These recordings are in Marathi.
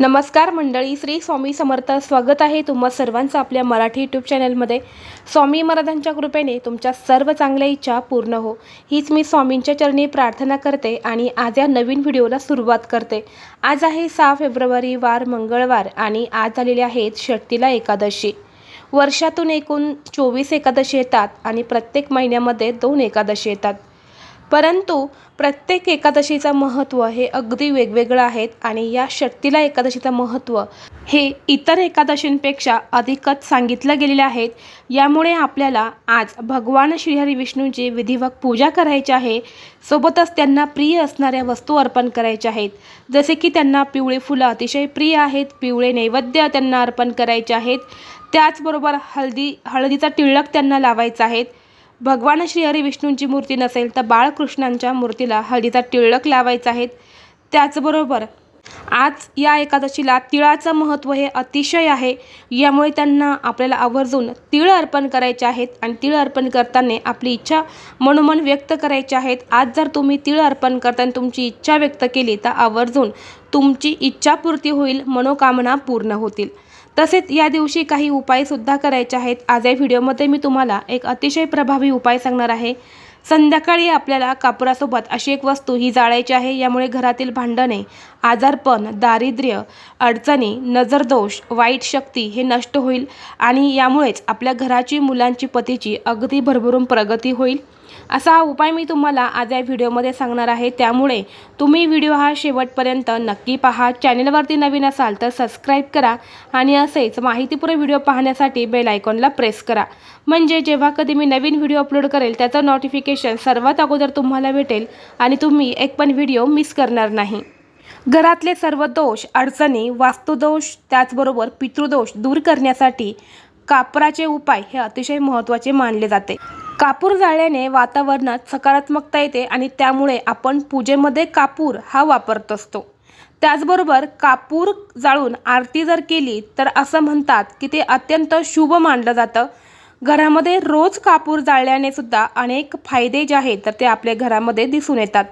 नमस्कार मंडळी श्री स्वामी समर्थ स्वागत आहे तुम्हा सर्वांचं आपल्या मराठी यूट्यूब चॅनलमध्ये स्वामी महाराजांच्या कृपेने तुमच्या सर्व चांगल्या इच्छा पूर्ण हो. हीच मी स्वामींच्या चरणी प्रार्थना करते आणि आज या नवीन व्हिडिओला सुरुवात करते. आज आहे सहा फेब्रुवारी वार मंगळवार आणि आज झालेले आहेत षष्टीला एकादशी. वर्षातून एकूण चोवीस एकादशी येतात आणि प्रत्येक महिन्यामध्ये दोन एकादशी येतात. परंतु प्रत्येक एकादशीचं महत्त्व हे अगदी वेगवेगळं आहेत आणि या शक्तीला एकादशीचं महत्त्व हे इतर एकादशींपेक्षा अधिकच सांगितलं गेलेले आहेत यामुळे आपल्याला आज भगवान श्रीहरी विष्णूची विधिवत पूजा करायची आहे. सोबतच त्यांना प्रिय असणाऱ्या वस्तू अर्पण करायच्या आहेत. जसे की त्यांना पिवळे फुलं अतिशय प्रिय आहेत पिवळे नैवेद्य त्यांना अर्पण करायचे आहेत. त्याचबरोबर हळदी हळदीचा टिळक त्यांना लावायचा आहेत भगवान श्रीहरी विष्णूंची मूर्ती नसेल तर बाळकृष्णांच्या मूर्तीला हळदीचा टिळक लावायचा आहे. त्याचबरोबर आज या एकादशीला तिळाचं महत्त्व हे अतिशय आहे. यामुळे त्यांना आपल्याला आवर्जून तिळ अर्पण करायचे आहेत आणि तिळ अर्पण करताना आपली इच्छा मनोमन व्यक्त करायची आहेत. आज जर तुम्ही तिळ अर्पण करताना तुमची इच्छा व्यक्त केली तर आवर्जून तुमची इच्छापूर्ती होईल मनोकामना पूर्ण होतील. तसेच या दिवशी काही उपायसुद्धा करायचे आहेत. आज या व्हिडिओमध्ये मी तुम्हाला एक अतिशय प्रभावी उपाय सांगणार आहे. संध्याकाळी आपल्याला कापुरासोबत अशी एक वस्तू ही जाळायची आहे. यामुळे घरातील भांडणे आजारपण दारिद्र्य अडचणी नजरदोष वाईट शक्ती हे नष्ट होईल आणि यामुळेच आपल्या घराची मुलांची पतीची अगदी भरभरून प्रगती होईल. असा हा उपाय मी तुम्हाला आज या व्हिडिओमध्ये सांगणार आहे. त्यामुळे तुम्ही व्हिडिओ हा शेवटपर्यंत नक्की पहा. चॅनलवरती नवीन असाल तर सबस्क्राईब करा आणि असेच माहितीपूर्ण व्हिडिओ पाहण्यासाठी बेल आयकॉनला प्रेस करा. म्हणजे जेव्हा कधी मी नवीन व्हिडिओ अपलोड करेल त्याचं नोटिफिकेशन सर्वात अगोदर तुम्हाला भेटेल आणि तुम्ही एक पण व्हिडिओ मिस करणार नाही. घरातले सर्व दोष अडचणी वास्तुदोष त्याचबरोबर पितृदोष दूर करण्यासाठी कापराचे उपाय हे अतिशय महत्त्वाचे मानले जाते. कापूर जाळल्याने वातावरणात सकारात्मकता येते आणि त्यामुळे आपण पूजेमध्ये कापूर हा वापरत असतो. त्याचबरोबर कापूर जाळून आरती जर केली तर असं म्हणतात की ते अत्यंत शुभ मानलं जातं. घरामध्ये रोज कापूर जाळल्याने सुद्धा अनेक फायदे जे आहेत तर ते आपल्या घरामध्ये दिसून येतात.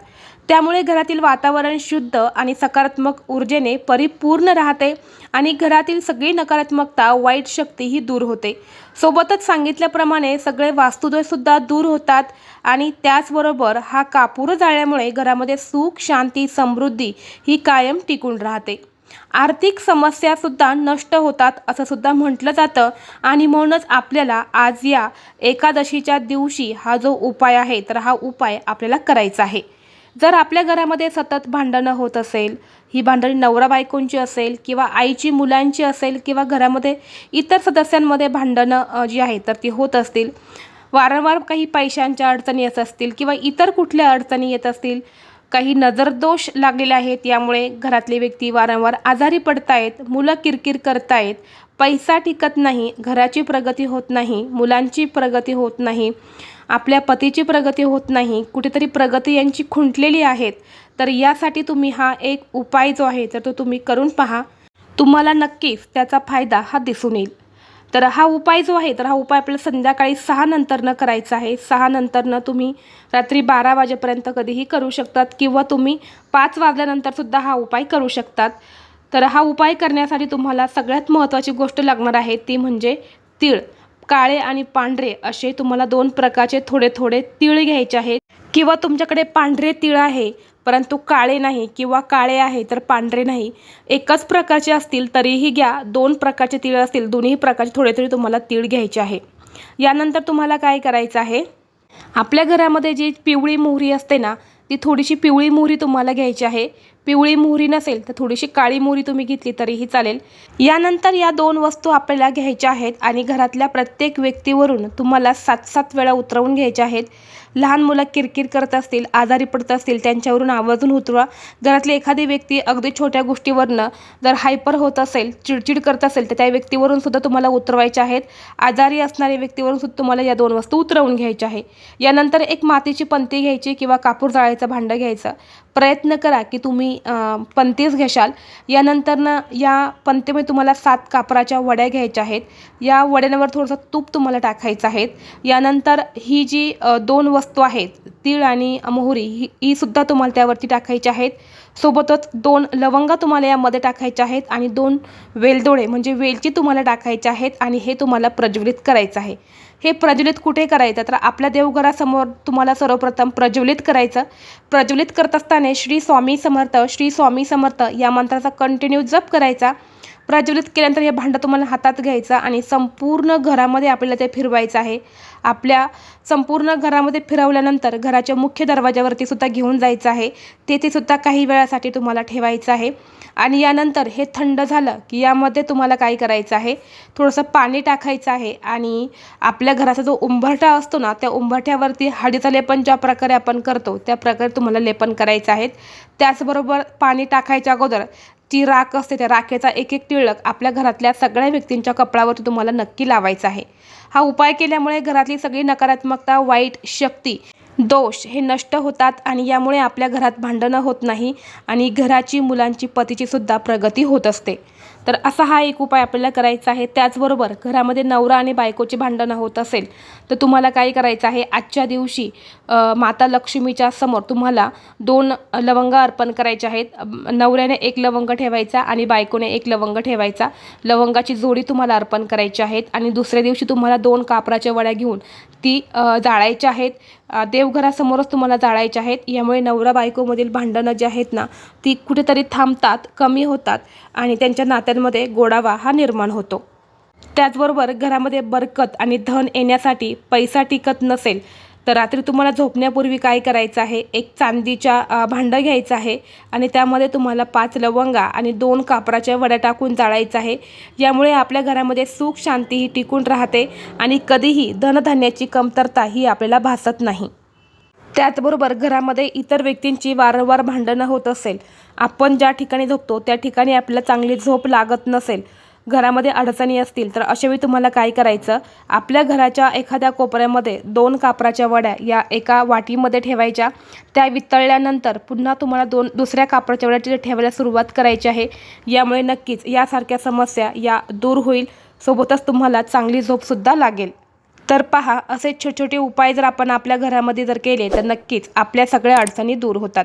त्यामुळे घरातील वातावरण शुद्ध आणि सकारात्मक ऊर्जेने परिपूर्ण राहते आणि घरातील सगळी नकारात्मकता वाईट शक्ती ही दूर होते. सोबतच सांगितल्याप्रमाणे सगळे वास्तुदोषसुद्धा दूर होतात आणि त्याचबरोबर हा कापूर जाळल्यामुळे घरामध्ये सुख शांती समृद्धी ही कायम टिकून राहते. आर्थिक समस्यासुद्धा नष्ट होतात असं सुद्धा म्हटलं जातं आणि म्हणूनच आपल्याला आज या एकादशीच्या दिवशी हा जो उपाय आहे तर हा उपाय आपल्याला करायचा आहे. जर आपल्या घरामध्ये सतत भांडणं होत असेल ही भांडणी नवरा बायकोंची असेल किंवा आईची मुलांची असेल किंवा घरामध्ये इतर सदस्यांमध्ये भांडणं जी आहेत तर ती होत असतील. वारंवार काही पैशांच्या अडचणी येत असतील किंवा इतर कुठल्या अडचणी येत असतील काही नजरदोष लागलेले आहेत. यामुळे घरातले व्यक्ती वारंवार आजारी पडतायत मुलं किरकिर करतायत. पैसा टिकत नाही घराची प्रगती होत नाही मुलांची प्रगती होत नाही आपल्या पतीची प्रगती होत नाही कुठेतरी प्रगती यांची खुंटलेली आहेत. तर यासाठी तुम्ही हा एक उपाय जो आहे तर तो तुम्ही करून पहा. तुम्हाला नक्कीच त्याचा फायदा हा दिसून येईल. तर हा उपाय जो आहे तर हा उपाय आपल्याला संध्याकाळी सहा नंतरनं करायचा आहे. सहा नंतरनं तुम्ही रात्री बारा वाजेपर्यंत कधीही करू शकतात किंवा तुम्ही पाच वाजल्यानंतरसुद्धा हा उपाय करू शकतात. तर हा उपाय करण्यासाठी तुम्हाला सगळ्यात महत्त्वाची गोष्ट लागणार आहे ती म्हणजे तीळ. काळे आणि पांढरे असे तुम्हाला दोन प्रकारचे थोडे थोडे तीळ घ्यायचे आहेत. किंवा तुमच्याकडे पांढरे तीळ आहे परंतु काळे नाही किंवा काळे आहे तर पांढरे नाही. एकच प्रकारचे असतील तरीही घ्या. दोन प्रकारचे तीळ असतील दोन्ही प्रकारचे थोडे थोडे तुम्हाला तीळ घ्यायचे आहे. यानंतर तुम्हाला काय करायचं आहे? आपल्या घरामध्ये जी पिवळी मोहरी असते ना ती थोडीशी पिवळी मोहरी तुम्हाला घ्यायची आहे. पिवळी मोहरी नसेल तर थोडीशी काळी मोहरी तुम्ही घेतली तरीही चालेल. यानंतर या दोन वस्तू आपल्याला घ्यायच्या आहेत आणि घरातल्या प्रत्येक व्यक्तीवरून तुम्हाला सात सात वेळा उतरवून घ्यायच्या आहेत. लहान मुलं किरकिर करत असतील आजारी पडत असतील त्यांच्यावरून आवर्जून उतरवा. घरातली एखादी व्यक्ती अगदी छोट्या गोष्टीवरनं जर हायपर होत असेल चिडचिड करत असेल तर त्या व्यक्तीवरून सुद्धा तुम्हाला उतरवायच्या आहेत. आजारी असणाऱ्या व्यक्तीवरून सुद्धा तुम्हाला या दोन वस्तू उतरवून घ्यायच्या आहे यानंतर एक मातीची पंती घ्यायची किंवा कापूर जाळायचं भांडं घ्यायचं. प्रयत्न करा की तुम्ही पंतीस घेशाल. यानंतरनं या पंतीमध्ये तुम्हाला सात कापराच्या वड्या घ्यायच्या आहेत. या वड्यांवर थोडंसं तूप तुम्हाला टाकायचं आहे. यानंतर ही जी दोन वस्तू आहेत तीळ आणि मोहरी ही ही सुद्धा तुम्हाला त्यावरती टाकायची आहेत. सोबतच दोन लवंगा तुम्हाला यामध्ये टाकायच्या आहेत आणि दोन वेलदोळे म्हणजे वेलची तुम्हाला टाकायचे आहेत आणि हे तुम्हाला प्रज्वलित करायचं आहे. हे प्रज्वलित कुठे करायचं? तर आपल्या देवघरासमोर तुम्हाला सर्वप्रथम प्रज्वलित करायचं. प्रज्वलित करत असताना श्री स्वामी समर्थ श्री स्वामी समर्थ या मंत्राचा कंटिन्यू जप करायचा. प्रज्वलित केल्यानंतर हे भांडं तुम्हाला हातात घ्यायचं आणि संपूर्ण घरामध्ये आपल्याला ते फिरवायचं आहे. आपल्या संपूर्ण घरामध्ये फिरवल्यानंतर घराच्या मुख्य दरवाजावरती सुद्धा घेऊन जायचं आहे. तेथे सुद्धा काही वेळासाठी तुम्हाला ठेवायचं आहे. आणि यानंतर हे थंड झालं की यामध्ये तुम्हाला काय करायचं आहे? थोडंसं पाणी टाकायचं आहे आणि आपल्या घराचा जो उंबरठा असतो ना त्या उंबरठ्यावरती हळदीचं लेपन ज्या प्रकारे आपण करतो त्या प्रकारे तुम्हाला लेपन करायचं आहे. त्याचबरोबर पाणी टाकायच्या अगोदर ती राख असते त्या राखेचा एक एक टिळक आपल्या घरातल्या सगळ्या व्यक्तींच्या कपडावरती तुम्हाला नक्की लावायचा आहे. हा उपाय केल्यामुळे घरातली सगळी नकारात्मकता वाईट शक्ती दोष हे नष्ट होतात आणि यामुळे आपल्या घरात भांडणं होत नाही आणि घराची मुलांची पतीची सुद्धा प्रगती होत असते. तर असा हा एक उपाय आपल्याला करायचा आहे. त्याचबरोबर घरामध्ये नवरा आणि बायकोची भांडणं होत असेल तर तुम्हाला काय करायचं आहे? आजच्या दिवशी माता लक्ष्मीच्या समोर तुम्हाला दोन लवंग अर्पण करायचे आहेत. नवऱ्याने एक लवंग ठेवायचा आणि बायकोने एक लवंग ठेवायचा. लवंगाची जोडी तुम्हाला अर्पण करायची आहेत आणि दुसऱ्या दिवशी तुम्हाला दोन कापराच्या वड्या घेऊन ती जाळायच्या आहेत. देवघरासमोरच तुम्हाला जाळायच्या आहेत. यामुळे नवरा बायकोमधील भांडणं जी आहेत ना ती कुठेतरी थांबतात कमी होतात आणि त्यांच्या नात्यांमध्ये गोडावा हा निर्माण होतो. त्याचबरोबर घरामध्ये बरकत आणि धन येण्यासाठी पैसा टिकत नसेल तर रात्री तुम्हाला झोपण्यापूर्वी काय करायचं आहे? एक चांदीच्या भांडं घ्यायचं आहे आणि त्यामध्ये तुम्हाला पाच लवंगा आणि दोन कापराच्या वड्या टाकून जाळायचं आहे. यामुळे आपल्या घरामध्ये सुख शांती ही टिकून राहते आणि कधीही धनधान्याची कमतरता ही आपल्याला भासत नाही. त्याचबरोबर घरामध्ये इतर व्यक्तींची वारंवार भांडणं होत असेल. आपण ज्या ठिकाणी झोपतो त्या ठिकाणी आपल्याला चांगली झोप लागत नसेल. घरामध्ये अडचणी असतील तर अशावेळी तुम्हाला काय करायचं? आपल्या घराच्या एखाद्या कोपऱ्यामध्ये दोन कापराच्या वड्या या एका वाटीमध्ये ठेवायच्या. त्या वितळल्यानंतर पुन्हा तुम्हाला दोन दुसऱ्या कापराच्या वड्या तिथे ठेवायला सुरुवात करायची आहे. यामुळे नक्कीच यासारख्या समस्या या दूर होईल. सोबतच तुम्हाला चांगली झोपसुद्धा लागेल. तर पहा असे छोटे छोटे उपाय जर आपण आपल्या घरामध्ये जर केले तर नक्कीच आपल्या सगळ्या अडचणी दूर होतात.